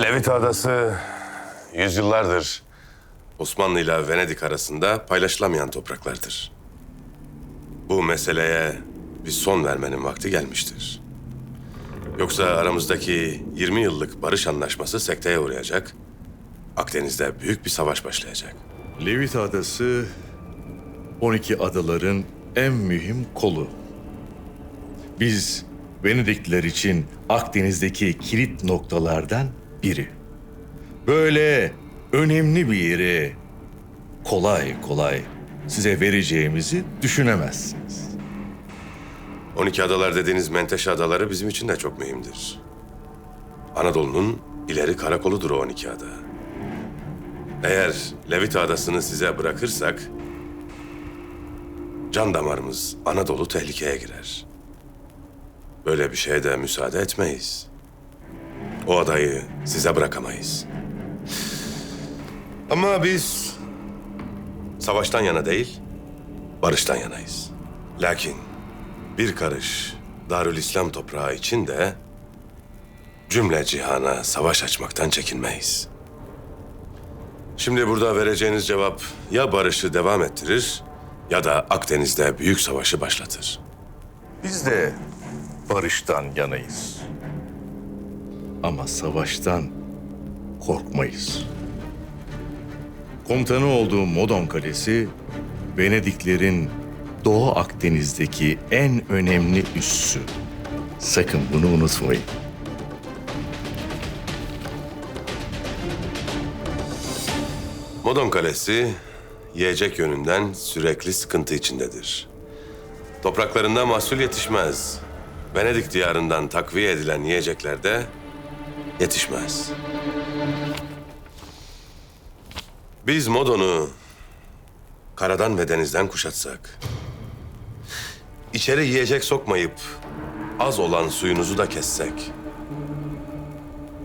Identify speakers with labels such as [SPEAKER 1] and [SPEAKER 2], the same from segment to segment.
[SPEAKER 1] Levit Adası yüzyıllardır Osmanlı ile Venedik arasında paylaşılamayan topraklardır. Bu meseleye bir son vermenin vakti gelmiştir. Yoksa aramızdaki 20 yıllık barış anlaşması sekteye uğrayacak. Akdeniz'de büyük bir savaş başlayacak.
[SPEAKER 2] Levit Adası 12 adaların en mühim kolu. Biz Venedikliler için Akdeniz'deki kilit noktalardan biri. Böyle önemli bir yeri kolay kolay size vereceğimizi düşünemezsiniz.
[SPEAKER 1] 12 adalar dediğiniz Menteşe adaları bizim için de çok mühimdir. Anadolu'nun ileri karakoludur o 12 ada. Eğer Levit adasını size bırakırsak... ...can damarımız Anadolu tehlikeye girer. Böyle bir şeye de müsaade etmeyiz. O adayı size bırakamayız. Ama biz savaştan yana değil, barıştan yanayız. Lakin bir karış Darül İslam toprağı için de cümle cihana savaş açmaktan çekinmeyiz. Şimdi burada vereceğiniz cevap ya barışı devam ettirir ya da Akdeniz'de büyük savaşı başlatır.
[SPEAKER 2] Biz de barıştan yanayız. Ama savaştan korkmayız. Komutanı olduğum Modon Kalesi, Venediklerin Doğu Akdeniz'deki en önemli üssü. Sakın bunu unutmayın.
[SPEAKER 1] Modon Kalesi yiyecek yönünden sürekli sıkıntı içindedir. Topraklarında mahsul yetişmez. Venedik diyarından takviye edilen yiyecekler de yetişmez. Biz Modon'u karadan ve denizden kuşatsak, içeri yiyecek sokmayıp az olan suyunuzu da kessek,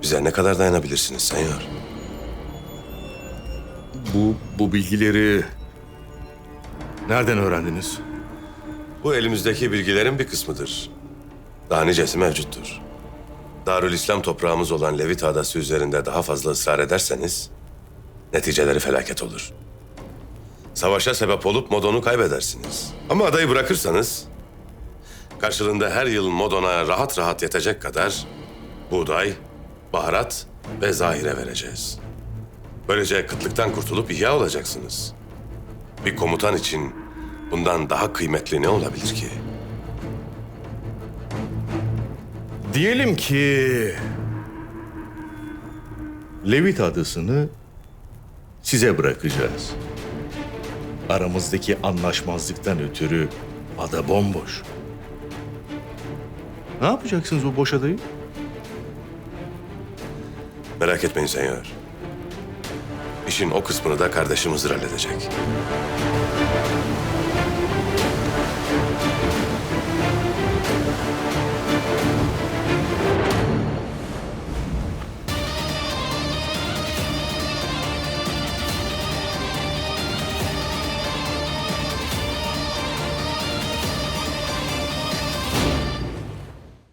[SPEAKER 1] bize ne kadar dayanabilirsiniz senyor?
[SPEAKER 2] Bu, bu bilgileri nereden öğrendiniz?
[SPEAKER 1] Bu elimizdeki bilgilerin bir kısmıdır. Daha nicesi mevcuttur. Darül İslam toprağımız olan Levit Adası üzerinde daha fazla ısrar ederseniz neticeleri felaket olur. Savaşa sebep olup Modon'u kaybedersiniz. Ama adayı bırakırsanız karşılığında her yıl Modon'a rahat rahat yetecek kadar buğday, baharat ve zahire vereceğiz. Böylece kıtlıktan kurtulup ihya olacaksınız. Bir komutan için bundan daha kıymetli ne olabilir ki?
[SPEAKER 2] Diyelim ki Levit adasını size bırakacağız. Aramızdaki anlaşmazlıktan ötürü ada bomboş. Ne yapacaksınız bu boş adayı?
[SPEAKER 1] Merak etmeyin senyor. İşin o kısmını da kardeşim Hızır halledecek.